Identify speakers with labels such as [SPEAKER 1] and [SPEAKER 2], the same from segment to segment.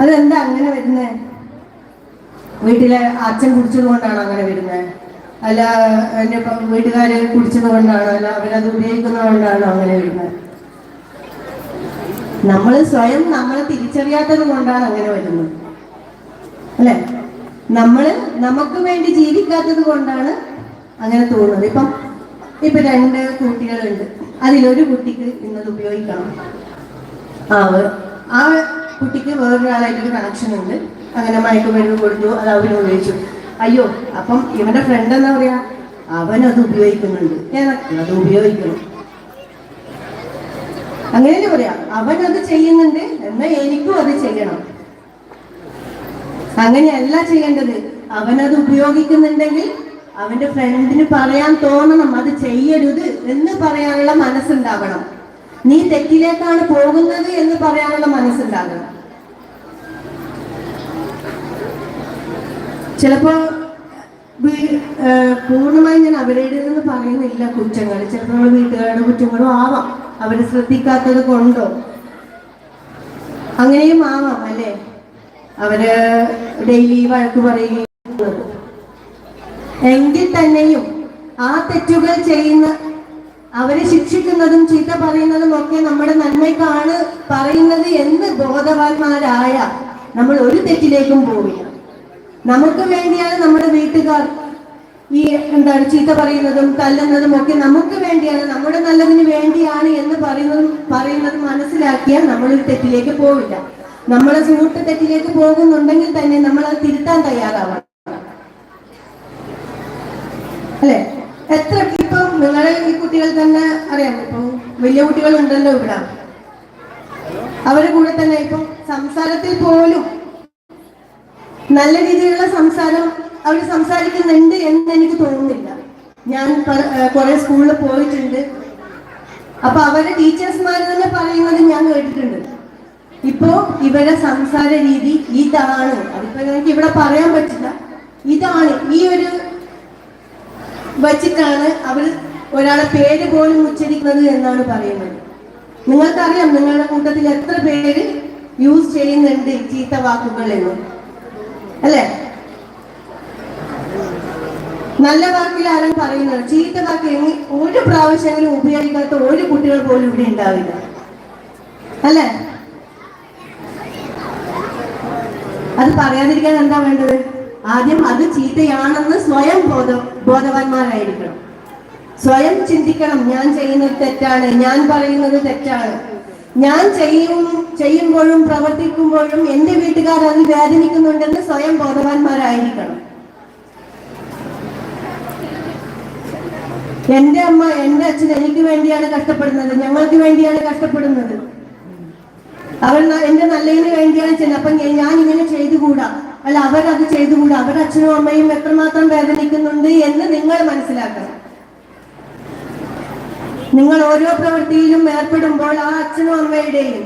[SPEAKER 1] അതെന്താ അങ്ങനെ വരുന്നേ? വീട്ടിലെ അച്ഛൻ കുടിച്ചത് കൊണ്ടാണ് അങ്ങനെ വരുന്നത് അല്ല ഇപ്പം വീട്ടുകാര് കുടിച്ചത് കൊണ്ടാണ് അല്ല അവരത് ഉപയോഗിക്കുന്നത് കൊണ്ടാണ് അങ്ങനെ വരുന്നത് നമ്മൾ സ്വയം നമ്മളെ തിരിച്ചറിയാത്തത് കൊണ്ടാണ് അങ്ങനെ വരുന്നത്. അല്ലെ? നമ്മൾ നമുക്ക് വേണ്ടി ജീവിക്കാത്തത് കൊണ്ടാണ് അങ്ങനെ തോന്നുന്നത്. ഇപ്പം ഇപ്പൊ രണ്ട് കുട്ടികളുണ്ട്. അതിലൊരു കുട്ടിക്ക് ഇന്നത് ഉപയോഗിക്കണം. ആ ആ കുട്ടിക്ക് വേറൊരാളായിട്ടൊരു കണക്ഷൻ ഉണ്ട്. അങ്ങനെ മയക്കുമരുന്ന് കൊടുത്തു അത് അവന് ഉപയോഗിച്ചു. അയ്യോ അപ്പം ഇവന്റെ ഫ്രണ്ട് എന്താ പറയാ? അവനത് ഉപയോഗിക്കുന്നുണ്ട്. എനിക്ക് അത് ഉപയോഗിക്കണം. അങ്ങനെ പറയാ? അവനത് ചെയ്യുന്നുണ്ട് എന്നാൽ എനിക്കും അത് ചെയ്യണം. അങ്ങനെയല്ല ചെയ്യേണ്ടത്. അവനത് ഉപയോഗിക്കുന്നുണ്ടെങ്കിൽ അവന്റെ ഫ്രണ്ടിന് പറയാൻ തോന്നണം അത് ചെയ്യരുത് എന്ന് പറയാനുള്ള മനസ്സുണ്ടാവണം. നീ തെറ്റിലേക്കാണ് പോകുന്നത് എന്ന് പറയാനുള്ള മനസ്സുണ്ടാകണം ചിലപ്പോ പൂർണമായി ഞാൻ അവരുടെ നിന്ന് പറയുന്നില്ല കുറ്റങ്ങൾ. ചിലപ്പോൾ നമ്മൾ വീട്ടുകാരുടെ കുറ്റങ്ങളും ആവാം. അവർ ശ്രദ്ധിക്കാത്തത് കൊണ്ടോ? അങ്ങനെയും ആവാം അല്ലേ? അവർ ഡെയിലി വഴക്ക് പറയുകയും. എങ്കിൽ തന്നെയും ആ തെറ്റുകൾ ചെയ്യുന്ന അവരെ ശിക്ഷിക്കുന്നതും ചീത്ത പറയുന്നതും ഒക്കെ നമ്മുടെ നന്മയ്ക്കാണ് പറയുന്നത് എന്ന് ബോധവാന്മാരായ നമ്മൾ ഒരു തെറ്റിലേക്കും പോവില്ല. നമുക്ക് വേണ്ടിയാണ് നമ്മുടെ വീട്ടുകാർ ഈ എന്താണ് ചീത്ത പറയുന്നതും തല്ലുന്നതും ഒക്കെ നമുക്ക് വേണ്ടിയാണ് നമ്മുടെ നല്ലതിന് വേണ്ടിയാണ് എന്ന് പറയുന്നതും പറയുന്നത് മനസ്സിലാക്കിയാൽ നമ്മൾ ഒരു തെറ്റിലേക്ക് പോവില്ല. നമ്മളെ സുഹൃത്ത് തെറ്റിലേക്ക് പോകുന്നുണ്ടെങ്കിൽ തന്നെ നമ്മൾ അത് തിരുത്താൻ തയ്യാറാവണം. അല്ലെ? എത്ര ഇപ്പം നിങ്ങളെ ഈ കുട്ടികൾ തന്നെ അറിയാം. ഇപ്പം വലിയ കുട്ടികളുണ്ടല്ലോ ഇവിടെ. അവരുടെ കൂടെ തന്നെ ഇപ്പം സംസാരത്തിൽ പോലും നല്ല രീതിയിലുള്ള സംസാരം അവർ സംസാരിക്കുന്നുണ്ട് എന്ന് എനിക്ക് തോന്നുന്നില്ല. ഞാൻ കുറെ സ്കൂളിൽ പോയിട്ടുണ്ട്. അപ്പൊ അവരുടെ ടീച്ചേഴ്സ്മാർ തന്നെ പറയുന്നത് ഞാൻ കേട്ടിട്ടുണ്ട്. ഇപ്പോ ഇവരുടെ സംസാര രീതി ഇതാണ്. അതിപ്പോ എനിക്ക് ഇവിടെ പറയാൻ പറ്റില്ല. ഇതാണ് ഈ ഒരു വച്ചിട്ടാണ് അവർ ഒരാളെ പേര് പോലും ഉച്ചരിക്കുന്നത് എന്നാണ് പറയുന്നത്. നിങ്ങൾക്കറിയാം നിങ്ങളുടെ കൂട്ടത്തിൽ എത്ര പേര് യൂസ് ചെയ്യുന്നുണ്ട് ചീത്ത വാക്കുകൾ എന്ന്. അല്ലേ? നല്ല വാക്കിൽ ആരും പറയുന്നത്? ചീത്ത വാക്ക് എങ്ങി ഒരു പ്രാവശ്യമെങ്കിലും ഉപയോഗിക്കാത്ത ഒരു കുട്ടികൾ പോലും ഇവിടെ ഉണ്ടാവില്ല. അല്ലേ? അത് പറയാതിരിക്കാൻ എന്താ വേണ്ടത്? ആദ്യം അത് ചീത്തയാണെന്ന് സ്വയം ബോധ ബോധവാന്മാരായിരിക്കണം. സ്വയം ചിന്തിക്കണം ഞാൻ ചെയ്യുന്നത് തെറ്റാണ് ഞാൻ പറയുന്നത് തെറ്റാണ്. ഞാൻ ചെയ്യും ചെയ്യുമ്പോഴും പ്രവർത്തിക്കുമ്പോഴും എന്റെ വീട്ടുകാർ അത് വേദനിക്കുന്നുണ്ടെന്ന് സ്വയം ബോധവാന്മാരായിരിക്കണം. എന്റെ അമ്മ എന്റെ അച്ഛൻ എനിക്ക് വേണ്ടിയാണ് കഷ്ടപ്പെടുന്നത് ഞങ്ങൾക്ക് വേണ്ടിയാണ് കഷ്ടപ്പെടുന്നത്. അവർ എന്റെ നല്ലതിന് വേണ്ടിയാണ് ചെയ്യുന്നത് അപ്പൊ ഞാൻ ഇങ്ങനെ ചെയ്തുകൂടാ? അല്ല അവരത് ചെയ്തുകൂടാ അവരുടെ അച്ഛനും അമ്മയും എത്രമാത്രം വേദനിക്കുന്നുണ്ട് എന്ന് നിങ്ങൾ മനസ്സിലാക്കണം. നിങ്ങൾ ഓരോ പ്രവൃത്തിയിലും ഏർപ്പെടുമ്പോൾ ആ അച്ഛനും അമ്മയുടെയും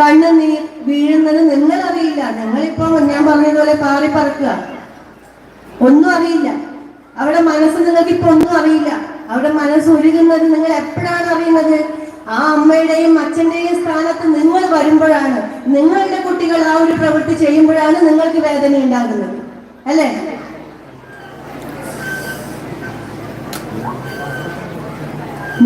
[SPEAKER 1] കണ്ണ് നീ വീഴുന്നത് നിങ്ങൾ അറിയില്ല നിങ്ങളിപ്പോ ഞാൻ പറഞ്ഞതുപോലെ പാറി പറക്കുക. ഒന്നും അറിയില്ല. അവിടെ മനസ്സ് നിങ്ങൾക്ക് ഇപ്പൊ ഒന്നും അറിയില്ല. അവിടെ മനസ്സ് ഒരുങ്ങുന്നത് നിങ്ങൾ എപ്പോഴാണ് അറിയുന്നത്? ആ അമ്മയുടെയും അച്ഛന്റെയും സ്ഥാനത്ത് നിങ്ങൾ വരുമ്പോഴാണ് നിങ്ങളുടെ കുട്ടികൾ ആ ഒരു പ്രവൃത്തി ചെയ്യുമ്പോഴാണ് നിങ്ങൾക്ക് വേദന ഉണ്ടാകുന്നത്. അല്ലേ?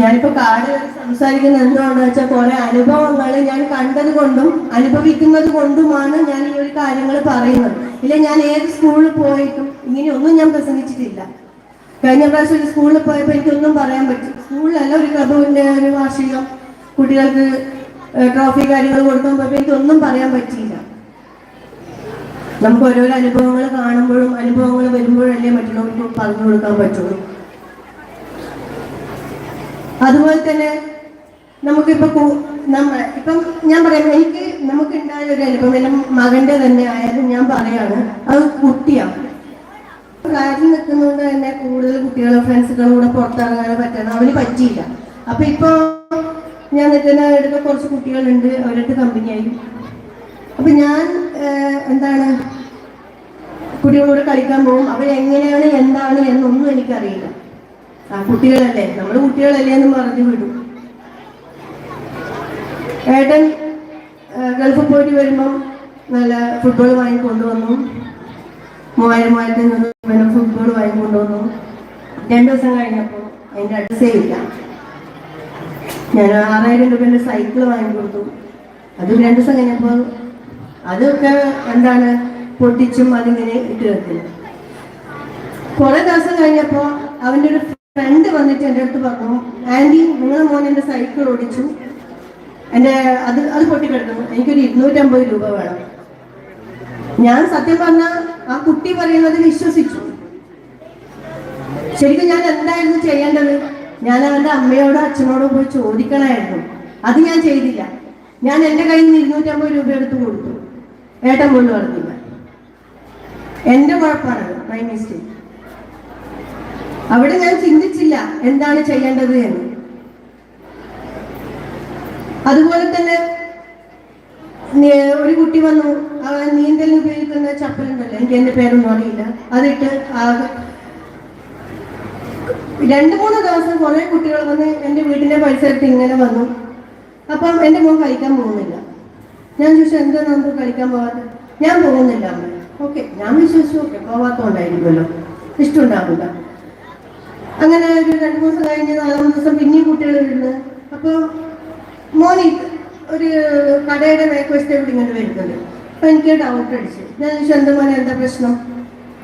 [SPEAKER 1] ഞാനിപ്പോ കാട് സംസാരിക്കുന്നത് എന്തുകൊണ്ടാന്ന് വെച്ചാൽ കുറെ അനുഭവങ്ങൾ ഞാൻ കണ്ടത് കൊണ്ടും അനുഭവിക്കുന്നത് കൊണ്ടുമാണ് ഞാൻ ഈ ഒരു കാര്യങ്ങൾ പറയുന്നത്. ഇല്ല ഞാൻ ഏത് സ്കൂളിൽ പോയിട്ടും ഇങ്ങനെയൊന്നും ഞാൻ പ്രസംഗിച്ചിട്ടില്ല. കഴിഞ്ഞ പ്രാവശ്യം ഒരു സ്കൂളിൽ പോയപ്പോൾ എനിക്കൊന്നും പറയാൻ പറ്റും. സ്കൂളിലല്ല ഒരു ക്ലബിന്റെ ഒരു വാർഷികം. കുട്ടികൾക്ക് ട്രോഫി കാര്യങ്ങൾ കൊടുക്കാൻ ഇതൊന്നും പറയാൻ പറ്റിയില്ല. നമുക്ക് ഓരോരോ അനുഭവങ്ങൾ കാണുമ്പോഴും അനുഭവങ്ങൾ വരുമ്പോഴല്ലേ മറ്റുള്ളവർക്ക് പറഞ്ഞു കൊടുക്കാൻ പറ്റുള്ളൂ. അതുപോലെ തന്നെ നമുക്കിപ്പോ കു- നമ്മ ഇപ്പം ഞാൻ പറയാം എനിക്ക് നമുക്ക് ഉണ്ടായ ഒരു അനുഭവം എന്റെ മകന്റെ തന്നെ ആയാലും ഞാൻ പറയാണ് അത് കുട്ടിയാണ്. കാര്യം നിൽക്കുന്നതുകൊണ്ട് തന്നെ കൂടുതൽ കുട്ടികളും ഫ്രണ്ട്സുകളും കൂടെ പുറത്തിറങ്ങാൻ പറ്റണം. അവന് പറ്റിയില്ല. അപ്പൊ ഇപ്പൊ ഞാൻ നിൽക്കുന്ന എടുത്ത കുറച്ച് കുട്ടികളുണ്ട്. അവരുടെ കമ്പനിയായി അപ്പൊ ഞാൻ എന്താണ് കുട്ടികളോട് കളിക്കാൻ പോകും. അവരെങ്ങനെയാണ് എന്താണ് എന്നൊന്നും എനിക്കറിയില്ല. ആ കുട്ടികളല്ലേ. നമ്മുടെ കുട്ടികളല്ലേ എന്ന് പറഞ്ഞു വിടും. ഏട്ടൻ ഗൾഫ് പോയിട്ട് വരുമ്പം നല്ല ഫുട്ബോൾ വാങ്ങി കൊണ്ടുവന്നു. മൂവായിരം മൂവായിരത്തി രൂപ ഫുട്ബോൾ വാങ്ങി കൊണ്ടുവന്നു. രണ്ടു ദിവസം കഴിഞ്ഞപ്പോൾ അതിന്റെ അഡ്രസ്സേ ഇല്ല. ഞാൻ ആറായിരം രൂപേന്റെ സൈക്കിൾ വാങ്ങി കൊടുത്തു. അത് രണ്ടു ദിവസം കഴിഞ്ഞപ്പോൾ അതൊക്കെ എന്താണ് പൊട്ടിച്ചും അതിങ്ങനെ ഇട്ട് വെക്കുന്നു കുറെ ദിവസം കഴിഞ്ഞപ്പോ അവന്റെ ഒരു ഫ്രണ്ട് വന്നിട്ട് എന്റെ അടുത്ത് പറഞ്ഞു ആന്റി നിങ്ങളെ മോൻ എന്റെ സൈക്കിൾ ഓടിച്ചു. എന്റെ അത് അത് പൊട്ടിക്കിടക്കുന്നു. എനിക്കൊരു ഇരുന്നൂറ്റമ്പത് രൂപ വേണം. ഞാൻ സത്യം പറഞ്ഞ ആ കുട്ടി പറയുന്നത് വിശ്വസിച്ചു. ശരിക്കും ഞാൻ എന്തായിരുന്നു ചെയ്യേണ്ടത്? ഞാൻ അവന്റെ അമ്മയോടോ അച്ഛനോടോ പോയി ചോദിക്കണമായിരുന്നു അത് ഞാൻ ചെയ്തില്ല. ഞാൻ എന്റെ കയ്യിൽ നിന്ന് ഇരുന്നൂറ്റമ്പത് രൂപ എടുത്ത് കൊടുത്തു. ഏട്ടൻ പോലും പറഞ്ഞില്ല എന്റെ കുഴപ്പമാണ് മൈ മിസ്റ്റേക്ക് അവിടെ ഞാൻ ചിന്തിച്ചില്ല എന്താണ് ചെയ്യേണ്ടത് എന്ന്. അതുപോലെ തന്നെ ഒരു കുട്ടി വന്നു. നീന്തലിന് ഉപയോഗിക്കുന്ന ചപ്പലുണ്ടല്ലോ എനിക്ക് എന്റെ പേരൊന്നും അറിയില്ല. അതിട്ട് രണ്ടു മൂന്ന് ദിവസം കുറെ കുട്ടികൾ വന്ന് എന്റെ വീടിന്റെ പരിസരത്ത് ഇങ്ങനെ വന്നു. അപ്പം എന്റെ മോൻ കളിക്കാൻ പോകുന്നില്ല. ഞാൻ ചോദിച്ചു എന്താ നമുക്ക് കളിക്കാൻ പോകാതെ ഞാൻ പോകുന്നില്ല അമ്മ. ഓക്കെ. ഞാൻ വിശ്വസിച്ചു ഓക്കെ പോവാത്തോണ്ടായിരിക്കുമല്ലോ. ഇഷ്ടമുണ്ടാവില്ല. അങ്ങനെ ഒരു രണ്ട് ദിവസം കഴിഞ്ഞ് നാലാമത്തെ ദിവസം പിന്നെയും കുട്ടികൾ വരുന്നത് അപ്പോൾ മോനി ഒരു കടയുടെ മേൽവശത്തെ ഇവിടെ ഇങ്ങനെ വരുന്നത് അപ്പൊ എനിക്ക് ഡൗട്ട് അടിച്ചു. ഞാൻ ചോദിച്ചു എന്താ മോനെ എന്താ പ്രശ്നം?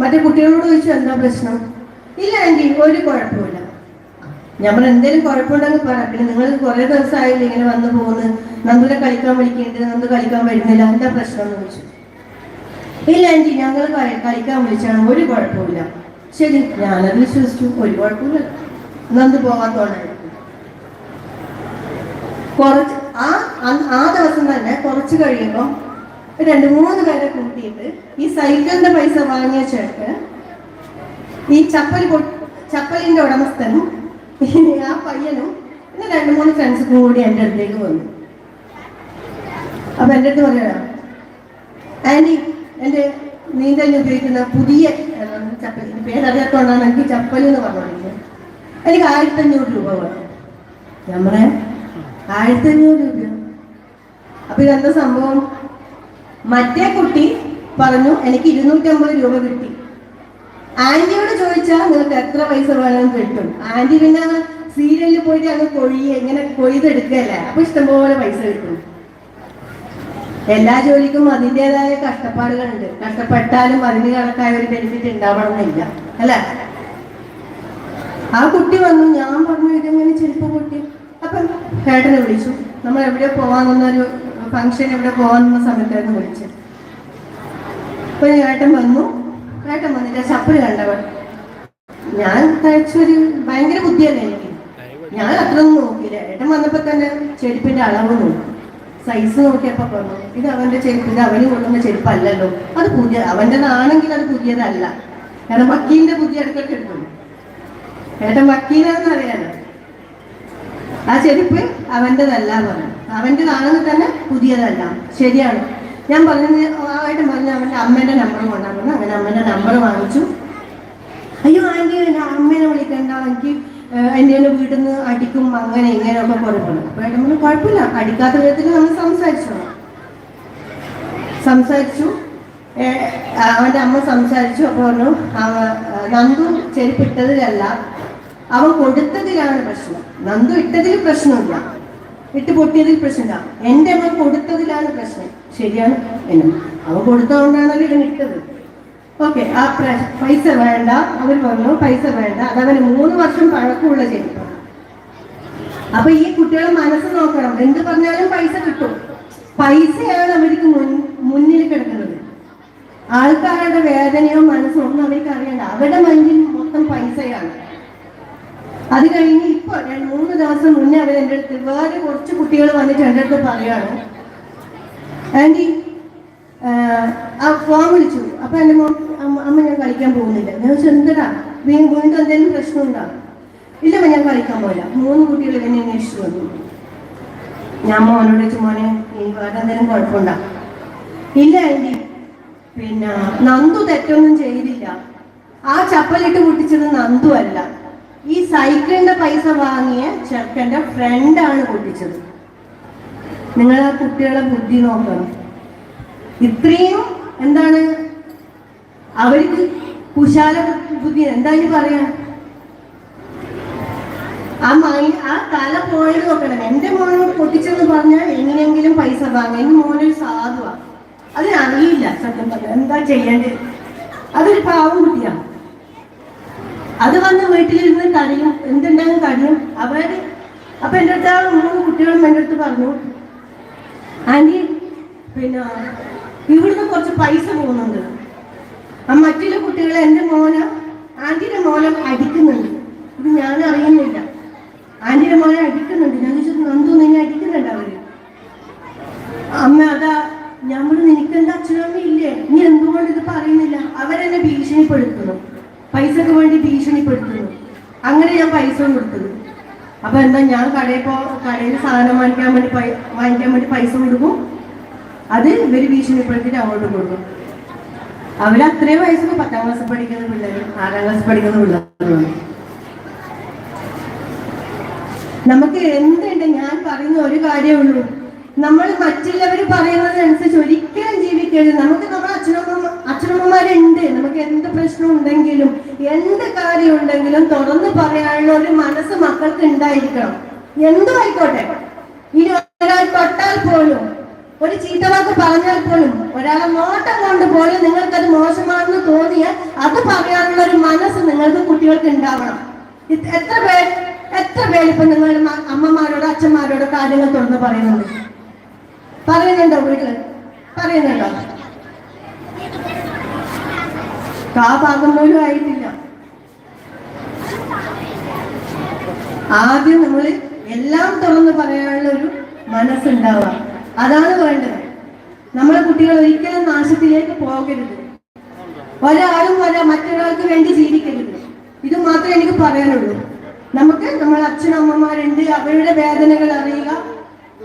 [SPEAKER 1] മറ്റേ കുട്ടികളോട് ചോദിച്ചു എന്താ പ്രശ്നം? ഇല്ല ഒരു കുഴപ്പമില്ല നമ്മൾ എന്തെങ്കിലും കുഴപ്പമുണ്ടെങ്കിൽ പറ. പിന്നെ നിങ്ങൾ കുറെ ദിവസമായില്ല ഇങ്ങനെ വന്നു പോകുന്നു. നന്ദുനെ കളിക്കാൻ വിളിക്കേണ്ടത് നന്ദു കളിക്കാൻ വരുന്നില്ല. എന്താ പ്രശ്നം? എന്ന് ചോദിച്ചു. ഇല്ല ആന്റി ഞങ്ങൾ കളി- കളിക്കാൻ വിളിച്ചാണ്. ഒരു കുഴപ്പമില്ല ശരി. ഞാനത് വിശ്വസിച്ചു. ഒരു കുഴപ്പമില്ല നന്ദു പോകാത്തോണ്ടായിരുന്നു കുറച്ച് ആ ആ ദിവസം തന്നെ കുറച്ച് കഴിയുമ്പോൾ രണ്ട് മൂന്ന് പേരെ കൂട്ടിയിട്ട് ഈ സൈക്കിളിന്റെ പൈസ വാങ്ങിയ ചേട്ടൻ ഈ ചപ്പൽ ചപ്പലിന്റെ ഉടമസ്ഥനും ആ പയ്യനും പിന്നെ രണ്ട് മൂന്ന് ഫ്രണ്ട്സ് കൂടി എന്റെ അടുത്തേക്ക് വന്നു. അപ്പൊ എന്റെ അടുത്ത് പറയണം ആന്റി എന്റെ നീന്തലിന് ഉപയോഗിക്കുന്ന പുതിയ ചപ്പൽ പേരറിയാത്തോണ്ടാണ് എനിക്ക് ചപ്പൽ എന്ന് പറഞ്ഞു എനിക്ക് ആയിരത്തി അഞ്ഞൂറ് രൂപ വേണം. പറയാം ആയിരത്തി അപ്പൊ ഇതെന്താ സംഭവം? മറ്റേ കുട്ടി പറഞ്ഞു എനിക്ക് ഇരുന്നൂറ്റമ്പത് രൂപ കിട്ടി. ആന്റിയോട് ചോദിച്ചാൽ നിങ്ങൾക്ക് എത്ര പൈസ വേണമെന്ന് കിട്ടും. ആന്റി പിന്നെ സീരിയലിൽ പോയിട്ട് അങ്ങ് കൊഴിയെ ഇങ്ങനെ കൊയ്തെടുക്കല്ലേ അപ്പൊ ഇഷ്ടംപോലെ പൈസ കിട്ടും. എല്ലാ ജോലിക്കും അതിന്റെതായ കഷ്ടപ്പാടുകളുണ്ട്. കഷ്ടപ്പെട്ടാലും അതിന് കണക്കായ ഒരു ബെനിഫിറ്റ് ഉണ്ടാവണമെന്നില്ല. അല്ല? ആ കുട്ടി വന്നു ഞാൻ പറഞ്ഞു ഇതെങ്ങനെ ചെരുപ്പ് പൊട്ടി? അപ്പം ചേട്ടനെ വിളിച്ചു. നമ്മൾ എവിടെ ഒരു ഫംഗ്ഷൻ എവിടെ പോവാന്ന സമയത്തായിരുന്നു വിളിച്ചത്. അപ്പൊ ഏട്ടൻ വന്നു. ഏട്ടൻ വന്നിട്ട് ചപ്പൽ കണ്ടവൾ ഞാൻ കഴിച്ചൊരു ഭയങ്കര ബുദ്ധിയല്ലേ എനിക്ക്? ഞാൻ അത്രയൊന്നും നോക്കിയില്ല. ഏട്ടൻ വന്നപ്പോ തന്നെ ചെരുപ്പിന്റെ അളവ് നോക്കി. സൈസ് നോക്കിയപ്പോ പറഞ്ഞു ഇത് അവന്റെ ചെരുപ്പ് ഇത് അവന് കൊള്ളുന്ന ചെരുപ്പല്ലല്ലോ. അത് പുതിയ അവന്റെതാണെങ്കിൽ അത് പുതിയതല്ല. കാരണം വക്കീലിന്റെ പുതിയ അടുക്കൊക്കെ എടുക്കുന്നു. ഏട്ടൻ വക്കീലാണെന്ന് അറിയാലോ. ആ ചെരുപ്പ് അവന്റെതല്ല പറഞ്ഞു അവന്റെതാണെന്ന് തന്നെ പുതിയതല്ല. ശരിയാണ്. ഞാൻ പറഞ്ഞത് ആയിട്ട് പറഞ്ഞു അവന്റെ അമ്മേന്റെ നമ്പർ കൊണ്ടാകുന്നു അങ്ങനെ അമ്മേന്റെ നമ്പർ വാങ്ങിച്ചു. അയ്യോ ആന്റി എന്റെ അമ്മേനെ വിളിക്കണ്ട. എനിക്ക് എന്റെ എന്റെ വീട്ടിൽ നിന്ന് അടിക്കും അങ്ങനെ ഇങ്ങനെയൊക്കെ കുഴപ്പമില്ല അപ്പോൾ ഏട്ടൻ പറഞ്ഞു കുഴപ്പമില്ല. അടിക്കാത്ത വിധത്തിൽ നമ്മൾ സംസാരിച്ചു? സംസാരിച്ചു. അവന്റെ അമ്മ സംസാരിച്ചു. അപ്പോൾ പറഞ്ഞു നന്ദു ചെരുപ്പിട്ടതിലല്ല. അവൻ കൊടുത്തതിലാണ് പ്രശ്നം. നന്ദു ഇട്ടതിൽ പ്രശ്നമില്ല. ഇട്ട് പൊട്ടിയതിൽ പ്രശ്നമില്ല. എന്റെ അവൻ കൊടുത്തതിലാണ് പ്രശ്നം. ശരിയാണ് എന്നും. അവൻ കൊടുത്തതുകൊണ്ടാണല്ലോ ഇവൻ ഇട്ടത്. ഓക്കെ ആ പൈസ വേണ്ട. അവർ പറഞ്ഞു പൈസ വേണ്ട. അതവന് മൂന്ന് വർഷം പഴക്കമുള്ള ചെരുപ്പ്. അപ്പൊ ഈ കുട്ടികളെ മനസ്സ് നോക്കണം. എന്ത് പറഞ്ഞാലും പൈസ കിട്ടും. പൈസയാണ് അവർക്ക് മുന്നിൽ കിടക്കുന്നത്. ആൾക്കാരുടെ വേദനയോ മനസ്സോ ഒന്നും അവർക്ക് അറിയണ്ട. അവരുടെ മൈൻഡിൽ മൊത്തം പൈസയാണ്. അത് കഴിഞ്ഞ് ഇപ്പൊ മൂന്ന് ദിവസം മുന്നേ അവർ എന്റെ അടുത്ത് വേറെ കുറച്ച് കുട്ടികൾ വന്നിട്ട് എന്റെ അടുത്ത് പറയാണ് ആന്റി ആ ഫോൺ വിളിച്ചു. അപ്പൊ എന്റെ മോൻ അമ്മ ഞാൻ കളിക്കാൻ പോകുന്നില്ല. ഞാൻ ചോദിച്ചു എന്തടാ? വീണ്ടും എന്തെങ്കിലും പ്രശ്നം ഇല്ല ഇല്ലമ്മ ഞാൻ കളിക്കാൻ പോയില്ല. മൂന്ന് കുട്ടികൾ എന്നെ അന്വേഷിച്ചു വന്നു. ഞാൻ മോനോട് വെച്ച് മോനെ ഇനി വേറെ എന്തെങ്കിലും കുഴപ്പമുണ്ടോ? ഇല്ല ആന്റി. പിന്നെ നന്ദു തെറ്റൊന്നും ചെയ്തില്ല. ആ ചപ്പലിട്ട് പൊട്ടിച്ചത് നന്ദു അല്ല. ഈ സൈക്കിളിന്റെ പൈസ വാങ്ങിയ ചെറുക്കന്റെ ആണ് പൊട്ടിച്ചത്. നിങ്ങൾ ആ കുട്ടികളെ ബുദ്ധി നോക്കണം. ഇത്രയും എന്താണ്? അവർക്ക് കുശാല ബുദ്ധി എന്താ പറയാ? ആ മൈ ആ തല പോയത് നോക്കണം. എന്റെ മോനെ പൊട്ടിച്ചെന്ന് പറഞ്ഞാൽ എങ്ങനെയെങ്കിലും പൈസ വാങ്ങാം എന്റെ മോനൊരു സാധുവാ. അതിനറിയില്ല സത്യം പറഞ്ഞാൽ. എന്താ ചെയ്യേണ്ടത്? അതൊരു പാവം കുട്ടിയാണ് അത് വന്ന് വീട്ടിലിരുന്ന് കരയും. എന്തുണ്ടെങ്കിലും കരയും? അവർ അപ്പൊ എന്റെ അടുത്ത് ആ മൂന്ന് കുട്ടികളും എന്റെ അടുത്ത് പറഞ്ഞു ആന്റി പിന്നെ ഇവിടുന്ന് കുറച്ച് പൈസ പോകുന്നുണ്ട്. ആ മറ്റുള്ള കുട്ടികളെ എന്റെ മോനെ ആന്റിയുടെ മോനെ അടിക്കുന്നുണ്ട്. ഇത് ഞാൻ അറിയുന്നില്ല. ആന്റിയുടെ മോനെ അടിക്കുന്നുണ്ട്. ഞാൻ ചോദിച്ചു നന്ദു നിന്നെ അടിക്കുന്നുണ്ട് അവർ? അമ്മ അതാ നമ്മൾ നിനക്കെന്താ അച്ഛനമ്മ ഇല്ലേ? നീ എന്തുകൊണ്ട് ഇത് പറയുന്നില്ല? അവരെന്നെ ഭീഷണിപ്പെടുത്തുന്നു. പൈസക്ക് വേണ്ടി ഭീഷണിപ്പെടുത്തുന്നു. അങ്ങനെ ഞാൻ പൈസ കൊടുത്തത്. അപ്പൊ എന്താ ഞാൻ കടയിൽ പോ കടയിൽ സാധനം വാങ്ങിക്കാൻ വേണ്ടി വാങ്ങിക്കാൻ വേണ്ടി പൈസ കൊടുക്കും. അത് ഇവർ ഭീഷണിപ്പെടുത്തിട്ട് അങ്ങോട്ട് കൊടുക്കും. അവർ അത്രയും വയസ്സിൽ പത്താം ക്ലാസ് പഠിക്കുന്ന പിള്ളേർ ആറാം ക്ലാസ് പഠിക്കുന്ന പിള്ളേരാണ് നമുക്ക് എന്തുണ്ട്? ഞാൻ പറയുന്ന ഒരു കാര്യമേ ഉള്ളൂ. നമ്മൾ മറ്റുള്ളവർ പറയുന്നതിനനുസരിച്ച് ഒരിക്കലും ജീവിക്കരുത്. നമുക്ക് നമ്മുടെ അച്ഛനമ്മ അച്ഛനമ്മമാരുണ്ട്. നമുക്ക് എന്ത് പ്രശ്നം ഉണ്ടെങ്കിലും എന്ത് കാര്യം ഉണ്ടെങ്കിലും തുറന്ന് പറയാനുള്ള ഒരു മനസ്സ് മക്കൾക്ക് ഉണ്ടായിരിക്കണം. എന്തും ആയിക്കോട്ടെ. ഇനി ഒരാൾ തൊട്ടാൽ പോലും ഒരു ചീത്തവാക്ക് പറഞ്ഞാൽ പോലും ഒരാളെ നോട്ടം കൊണ്ട് പോലും നിങ്ങൾക്കത് മോശമാണെന്ന് തോന്നിയാൽ അത് പറയാനുള്ള ഒരു മനസ്സ് നിങ്ങൾക്ക് കുട്ടികൾക്ക് ഉണ്ടാവണം. എത്ര പേർ എത്ര പേര് ഇപ്പൊ നിങ്ങളുടെ മ- അമ്മമാരോട് അച്ഛന്മാരോട് കാര്യങ്ങൾ തുറന്ന് പറയുന്നുണ്ട്? പറയുന്നുണ്ടോ വീട്ടിൽ? പറയുന്നുണ്ടോ കാ ഭാഗം പോലും ആയിട്ടില്ല. ആദ്യം നമ്മൾ എല്ലാം തുറന്ന് പറയാനുള്ള ഒരു മനസ്സുണ്ടാവുക. അതാണ് വേണ്ടത്. നമ്മളെ കുട്ടികൾ ഒരിക്കലും നാശത്തിലേക്ക് പോകരുത്. ഒരാളും ഒരാ മറ്റൊരാൾക്ക് വേണ്ടി ജീവിക്കരുത്. ഇത് മാത്രമേ എനിക്ക് പറയാനുള്ളൂ. നമുക്ക് നമ്മൾ അച്ഛനമ്മമാരുണ്ട് അവരുടെ വേദനകൾ അറിയുക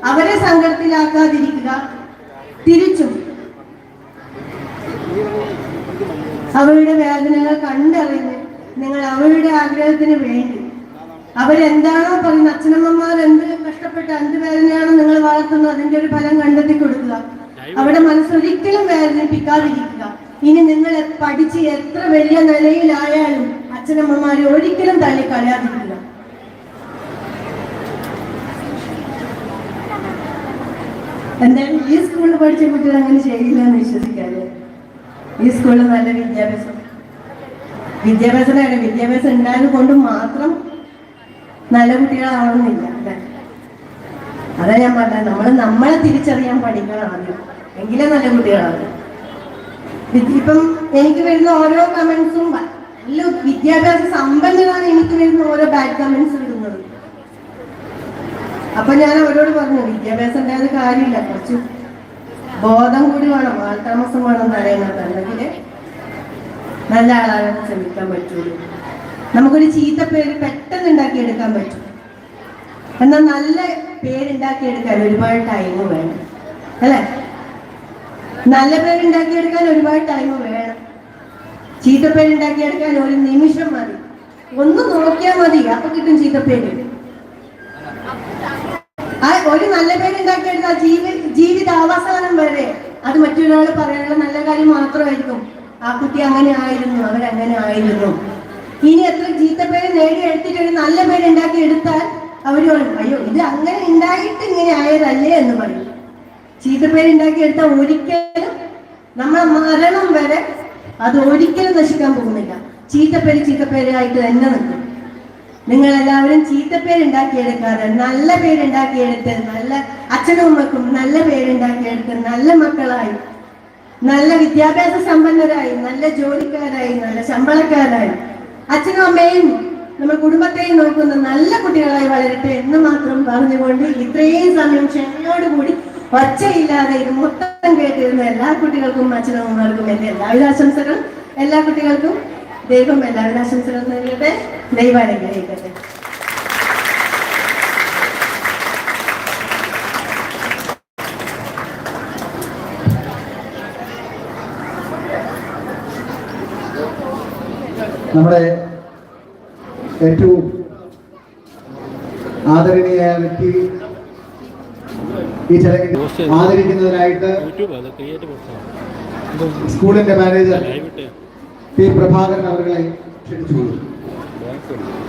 [SPEAKER 1] അവരെ സങ്കടത്തിലാക്കാതിരിക്കുക. തിരിച്ചും. അവരുടെ വേദനകൾ കണ്ടറിഞ്ഞ് നിങ്ങൾ അവരുടെ ആഗ്രഹത്തിന് വേണ്ടി. അവരെന്താണോ പറയുന്നത്? അച്ഛനമ്മമാർ എന്ത് കഷ്ടപ്പെട്ട് എന്ത് വേദനയാണോ നിങ്ങൾ വളർത്തുന്നത് അതിന്റെ ഒരു ഫലം കണ്ടെത്തി കൊടുക്കുക. അവരുടെ മനസ്സൊരിക്കലും വേദനിപ്പിക്കാതിരിക്കുക. ഇനി നിങ്ങൾ പഠിച്ച് എത്ര വലിയ നിലയിലായാലും അച്ഛനമ്മമാരെ ഒരിക്കലും തള്ളിക്കളയാതിരിക്കുക. എന്തായാലും ഈ സ്കൂളിൽ പഠിച്ച കുട്ടികൾ അങ്ങനെ ചെയ്യില്ല എന്ന് വിശ്വസിക്കാതെ. ഈ സ്കൂളിൽ നല്ല വിദ്യാഭ്യാസം. വിദ്യാഭ്യാസം വേണം വിദ്യാഭ്യാസം ഉണ്ടായത് കൊണ്ട് മാത്രം നല്ല കുട്ടികളാവണമെന്നില്ല. അല്ലേ അതാ ഞാൻ പറഞ്ഞത്. നമ്മൾ നമ്മളെ തിരിച്ചറിയാൻ പഠിക്കണം ആദ്യം. എങ്കിലേ നല്ല കുട്ടികളാവും. ഇപ്പം എനിക്ക് വരുന്ന ഓരോ കമന്റ്സും നല്ല വിദ്യാഭ്യാസ സമ്പന്നരാണ് എനിക്ക് വരുന്ന ഓരോ ബാഡ് കമന്റ്സ് ഇടുന്നത്. അപ്പൊ ഞാൻ അവരോട് പറഞ്ഞു വിദ്യാഭ്യാസം ഉണ്ടായത് കാര്യമില്ല കുറച്ച് ബോധം കൂടി വേണം ആൾത്താമസം വേണം തടയുന്നത് അല്ലെങ്കിൽ നല്ല ആളാകാൻ ശ്രമിക്കാൻ പറ്റുള്ളൂ. നമുക്കൊരു ചീത്ത പേര് പെട്ടെന്ന് ഉണ്ടാക്കിയെടുക്കാൻ പറ്റും. എന്നാൽ നല്ല പേരുണ്ടാക്കിയെടുക്കാൻ ഒരുപാട് ടൈം വേണം. അല്ലേ? നല്ല പേരുണ്ടാക്കിയെടുക്കാൻ ഒരുപാട് ടൈം വേണം. ചീത്തപ്പേരുണ്ടാക്കിയെടുക്കാൻ ഒരു നിമിഷം മതി. ഒന്ന് നോക്കിയാൽ മതി അപ്പൊ കിട്ടും ചീത്തപ്പേര് ആ ഒരു നല്ല പേരുണ്ടാക്കിയെടുത്താൽ ജീവി ജീവിത അവസാനം വരെ. അത് മറ്റൊരാൾ പറയാനുള്ള നല്ല കാര്യം മാത്രമായിരിക്കും. ആ കുട്ടി അങ്ങനെ ആയിരുന്നു അവരങ്ങനെ ആയിരുന്നു. ഇനി എത്ര ചീത്തപ്പേര് നേടി എടുത്തിട്ട് ഒരു നല്ല പേര് ഉണ്ടാക്കി എടുത്താൽ അവർ പറയും അയ്യോ ഇത് അങ്ങനെ ഉണ്ടായിട്ട് ഇങ്ങനെ ആയതല്ലേ എന്ന് പറയും. ചീത്തപ്പേരുണ്ടാക്കി എടുത്താൽ ഒരിക്കലും നമ്മളെ മരണം വരെ അത് ഒരിക്കലും നശിക്കാൻ പോകുന്നില്ല. ചീത്തപ്പേര് ചീത്തപ്പേരായിട്ട് തന്നെ നിൽക്കും. നിങ്ങൾ എല്ലാവരും ചീത്തപ്പേരുണ്ടാക്കിയെടുക്കാതെ നല്ല പേരുണ്ടാക്കിയെടുത്ത് നല്ല അച്ഛനും അമ്മക്കും നല്ല പേരുണ്ടാക്കിയെടുത്ത് നല്ല മക്കളായി. നല്ല വിദ്യാഭ്യാസ സമ്പന്നരായി നല്ല ജോലിക്കാരായി നല്ല ശമ്പളക്കാരായി. അച്ഛനും അമ്മയും നമ്മുടെ കുടുംബത്തെയും നോക്കുന്ന നല്ല കുട്ടികളായി വളരട്ടെ എന്ന് മാത്രം പറഞ്ഞുകൊണ്ട് ഇത്രയും സമയം ക്ഷമയോടുകൂടി ഒച്ചയില്ലാതെ ഇത് മൊത്തം കേട്ടിരുന്ന എല്ലാ കുട്ടികൾക്കും അച്ഛനും അമ്മമാർക്കും എന്റെ എല്ലാവിധ ആശംസകളും. എല്ലാ കുട്ടികൾക്കും ദൈവം എല്ലാവരും ആശംസകളും നൽകട്ടെ ദൈവം അനുഗ്രഹിക്കട്ടെ.
[SPEAKER 2] നമ്മുടെ ഏറ്റവും ആദരണീയ വ്യക്തി ഈ ചടങ്ങിൽ ആദരിക്കുന്നതിനായിട്ട് സ്കൂളിന്റെ മാനേജർ
[SPEAKER 3] ലൈവ് ഇട്ട്
[SPEAKER 2] പി പ്രഭാകരൻ അവരെ ക്ഷണിച്ചു
[SPEAKER 3] ബാക്ക്